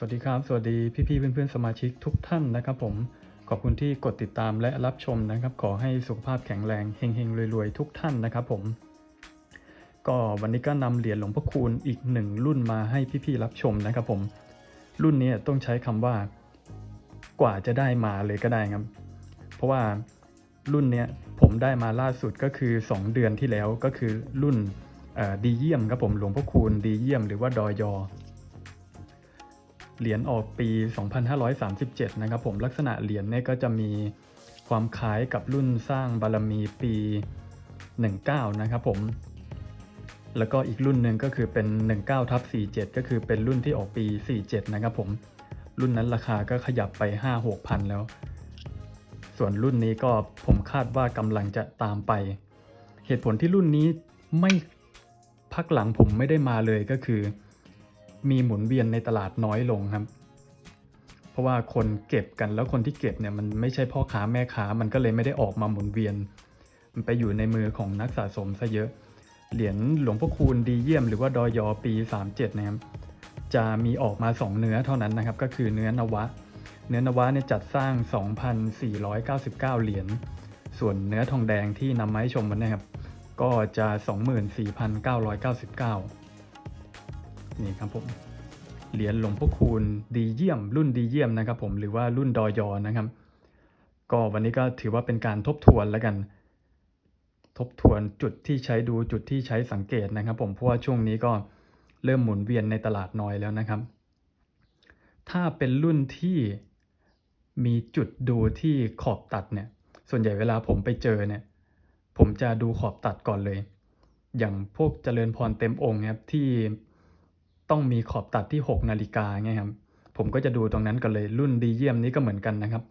สวัสดีครับ สวัสดีพี่ๆเพื่อนๆสมาชิกทุกท่านนะครับผม ขอบคุณที่กดติดตามและรับชมนะครับ ขอให้สุขภาพแข็งแรงเฮงๆรวยๆทุกท่านนะครับผม ก็วันนี้ก็นำเหรียญหลวงพ่อคูณอีกหนึ่งรุ่นมาให้พี่ๆรับชมนะครับผม รุ่นนี้ต้องใช้คำว่ากว่าจะได้มาเลยก็ได้ครับ เพราะว่ารุ่นเนี้ยผมได้มาล่าสุดก็คือ 2 เดือนที่แล้วก็คือรุ่นดีเยี่ยมครับผมหลวงพ่อคูณดีเยี่ยมหรือว่าดอยอ เหรียญออกปี 2537 นะครับผมลักษณะเหรียญเนี่ยก็จะมีความคล้ายกับรุ่นสร้างบารมีปี 19 นะครับผม แล้วก็อีกรุ่นหนึ่งก็คือเป็น 19ทับ47 ก็คือเป็นรุ่นที่ออกปี 47 นะครับผม รุ่นนั้นราคาก็ขยับไป 5-6พันแล้ว ส่วนรุ่นนี้ก็ผมคาดว่ากำลังจะตามไป เหตุผลที่รุ่นนี้ไม่พักหลังผมไม่ได้มาเลยก็คือ มีหมุนเวียนในตลาดน้อยลงครับ เพราะว่าคนเก็บกันแล้วคนที่เก็บเนี่ยมันไม่ใช่พ่อค้าแม่ค้ามันก็เลยไม่ได้ออกมาหมุนเวียน มันไปอยู่ในมือของนักสะสมซะเยอะ เหรียญหลวงพ่อคูณดีเยี่ยมหรือว่าดอยอปี 37 นะครับ จะมีออกมา 2 เนื้อเท่านั้นนะครับ ก็คือเนื้อนวะ เนื้อนวะเนี่ยจัดสร้าง 2,499 เหรียญ ส่วนเนื้อทองแดงที่นำมาให้ชมวันนี้ครับ ก็จะ 24,999 นี่ครับผมเหรียญหลวงพ่อคูณดีเยี่ยม รุ่นดีเยี่ยมนะครับ ผมหรือว่ารุ่นดอยอนะครับ ก็วันนี้ก็ถือว่าเป็นการทบทวนแล้วกัน ทบทวนจุดที่ใช้ดูจุดที่ใช้สังเกตนะครับ ผมเพราะว่าช่วงนี้ก็เริ่มหมุนเวียนในตลาดน้อยแล้วนะครับ ถ้าเป็นรุ่นที่มีจุดดูที่ขอบตัดเนี่ย ส่วนใหญ่เวลาผมไปเจอเนี่ย ผมจะดูขอบตัดก่อนเลย อย่างพวกเจริญพรเต็มองค์ครับที่ ต้องมีขอบตัดที่ 6 นาฬิกาไงครับ ผมก็จะดูตรงนั้นกันเลยรุ่นดีเยี่ยมนี้ก็เหมือนกันนะครับ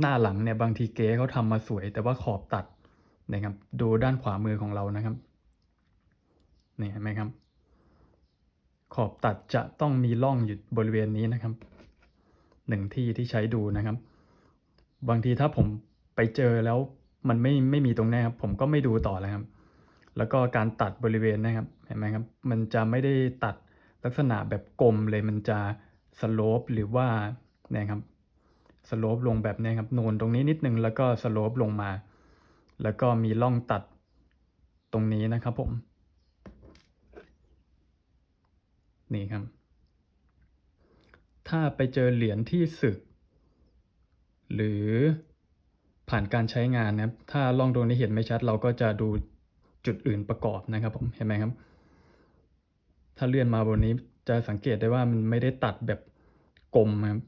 หน้าหลังเนี่ยบางทีเก๊เขาทำมาสวย แต่ว่าขอบตัดนะครับ ดูด้านขวามือของเรานะครับนี่เห็นไหมครับ ขอบตัดจะต้องมีร่องอยู่บริเวณนี้นะครับหนึ่งที่ที่ใช้ดูนะครับ บางทีถ้าผมไปเจอแล้วมันไม่ไม่มีตรงนี้ครับ ผมก็ไม่ดูต่อแล้วครับ แล้วก็การตัดบริเวณนะครับ เห็นไหมครับ มันจะไม่ได้ตัด ลักษณะแบบกลมเลยมันจะสโลปหรือว่าเนี่ยครับสโลปลงแบบนี้ครับโนนตรงนี้นิดนึงแล้วก็สโลปลงมา แล้วก็มีร่องตัดตรงนี้นะครับผม นี่ครับ ถ้าไปเจอเหรียญที่สึก หรือผ่านการใช้งานนะครับ ถ้าล่องตรงนี้เห็นไม่ชัด เราก็จะดูจุดอื่นประกอบนะครับผม เห็นไหมครับ ถ้าเลื่อนมาบนนี้จะสังเกตได้ว่ามันไม่ได้ตัดแบบกลมครับ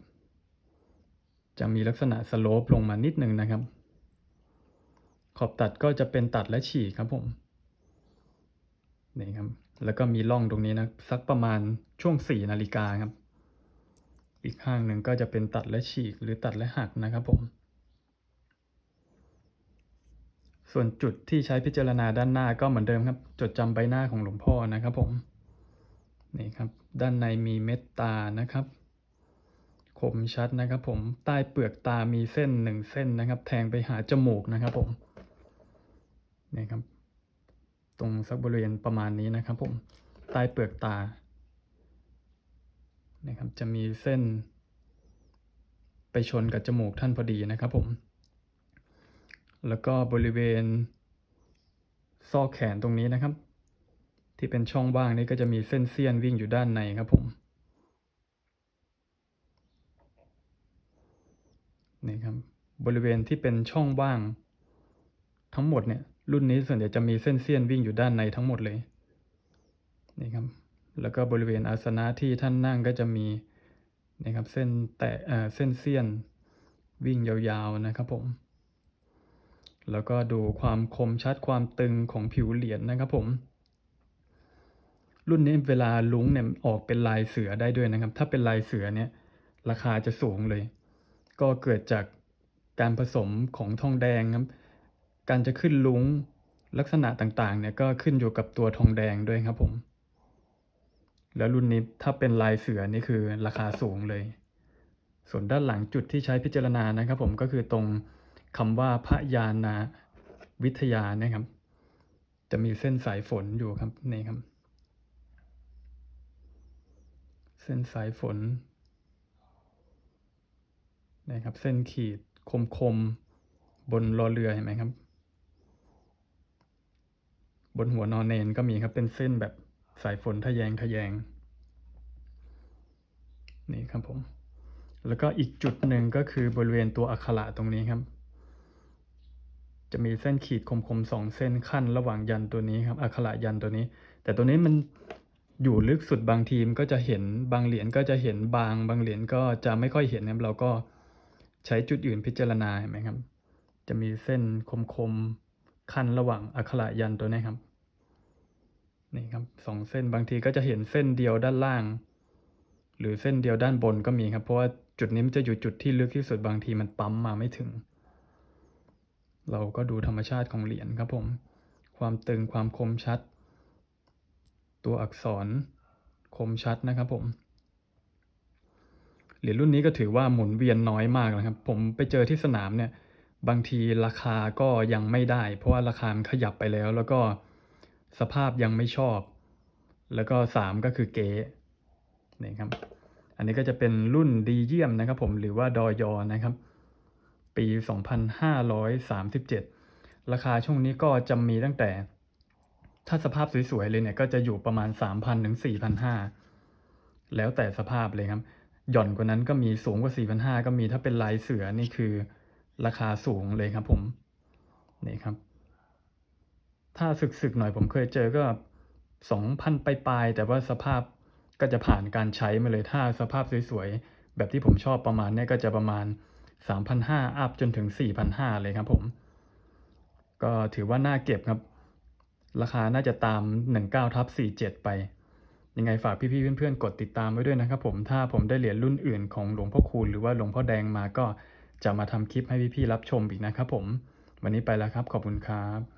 จะมีลักษณะสโลปลงมานิดนึงนะครับ ขอบตัดก็จะเป็นตัดและฉีกครับผม นี่ครับ แล้วก็มีร่องตรงนี้นะสักประมาณช่วง4นาฬิกาครับ อีกข้างหนึ่งก็จะเป็นตัดและฉีกหรือตัดและหักนะครับผม ส่วนจุดที่ใช้พิจารณาด้านหน้าก็เหมือนเดิมครับ จดจำใบหน้าของหลวงพ่อนะครับผม นี่ครับ ด้านในมีเม็ดตานะครับ คมชัดนะครับ ผมใต้เปลือกตามีเส้นหนึ่งเส้นนะครับ แทงไปหาจมูกนะครับ ผมนี่ครับ ตรงสักบริเวณประมาณนี้นะครับ ผมใต้เปลือกตานะครับ จะมีเส้น ไปชนกับจมูกท่านพอดีนะครับ ผม แล้วก็บริเวณซอกแขนตรงนี้นะครับ ที่เป็นช่องว่างนี่ก็จะมีเส้นเสี้ยนวิ่งอยู่ด้านในครับผมนี่ครับบริเวณที่เป็นช่องว่าง ทั้งหมดเนี่ยรุ่นนี้ส่วนใหญ่จะมีเส้นเสี้ยนวิ่งอยู่ด้านในทั้งหมดเลยนี่ครับแล้วก็บริเวณอาสนะที่ท่านนั่งก็จะมีนะครับเส้นแตะเอ่อเส้นเสี้ยนวิ่งยาวๆนะครับผมแล้วก็ดูความคมชัดความตึงของผิวเหรียญนะครับผม รุ่นนี้เวลาลุ้งเนี่ยออกเป็นลายเสือได้ด้วยนะครับ ถ้าเป็นลายเสือเนี่ยราคาจะสูงเลย ก็เกิดจากการผสมของทองแดงครับ การจะขึ้นลุ้งลักษณะต่างๆเนี่ยก็ขึ้นอยู่กับตัวทองแดงด้วยครับผม แล้วรุ่นนี้ถ้าเป็นลายเสือนี่คือราคาสูงเลย ส่วนด้านหลังจุดที่ใช้พิจารณานะครับผมก็คือตรงคำว่าพระยานาวิทยานะครับ จะมีเส้นสายฝนอยู่ครับนี่ครับ เส้นสายฝนนะครับ เส้นขีดคมคมบนรอเรือเห็นไหมครับ บนหัวนอนเนนก็มีครับเป็นเส้นแบบสายฝนทะแยงทะแยง นี่ครับผม แล้วก็อีกจุดหนึ่งก็คือบริเวณตัวอักขระตรงนี้ครับ จะมีเส้นขีดคมๆสองเส้นขั้นระหว่างยันตัวนี้ครับอักขระยันตัวนี้ แต่ตัวนี้มัน อยู่ลึกสุดบางทีมก็จะเห็นบางเหรียญก็จะเห็นบาง บางเหรียญก็จะไม่ค่อยเห็นนะครับเราก็ใช้จุดอื่นพิจารณาเห็นไหมครับ จะมีเส้นคมๆขั้นระหว่างอักขระยันตัวนี้ครับนี่ครับสองเส้นบางทีก็จะเห็นเส้นเดียวด้านล่าง หรือเส้นเดียวด้านบนก็มีครับ เพราะว่าจุดนี้มันจะอยู่จุดที่ลึกที่สุดบางทีมันปั๊มมาไม่ถึง เราก็ดูธรรมชาติของเหรียญครับผม ความตึงความคมชัด ตัวอักษรคมชัดนะครับผมเหรียญรุ่นนี้ก็ถือว่าหมุนเวียนน้อยมากนะครับ ผมไปเจอที่สนามเนี่ยบางทีราคาก็ยังไม่ได้ เพราะว่าราคามขยับไปแล้ว แล้วก็สภาพยังไม่ชอบ แล้วก็สามก็คือเก๋นี่ครับ อันนี้ก็จะเป็นรุ่นดีเยี่ยมนะครับ ผมหรือว่าดอยอนะครับ ปี 2537 ราคาช่วงนี้ก็จะมีตั้งแต่ ถ้าสภาพสวยๆเลยเนี่ยก็จะอยู่ประมาณ 3,000ถึง4,500 แล้วแต่สภาพเลยครับ หย่อนกว่านั้นก็มีสูงกว่า 4,500 ก็มีถ้าเป็นลายเสือนี่คือราคาสูงเลยครับผมนี่ครับ ถ้าสึกๆหน่อยผมเคยเจอก็ 2,000ปลายๆแต่ว่าสภาพก็จะผ่านการใช้มาเลยถ้าสภาพสวยๆ แบบที่ผมชอบประมาณเนี้ยก็จะประมาณ 3,500อัพจนถึง 4,500 เลยครับผม ก็ถือว่าน่าเก็บครับ ราคาน่าจะตาม 19ทับ47 ไป ยังไงฝากพี่ๆเพื่อนๆ กดติดตามไว้ด้วยนะครับผม ถ้าผมได้เหรียญรุ่นอื่นของหลวงพ่อคูณหรือว่าหลวงพ่อแดงมาก็จะมาทำคลิปให้พี่ๆรับชมอีกนะครับผม วันนี้ไปแล้วครับ ขอบคุณครับ